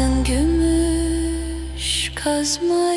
Altın gümüş kazma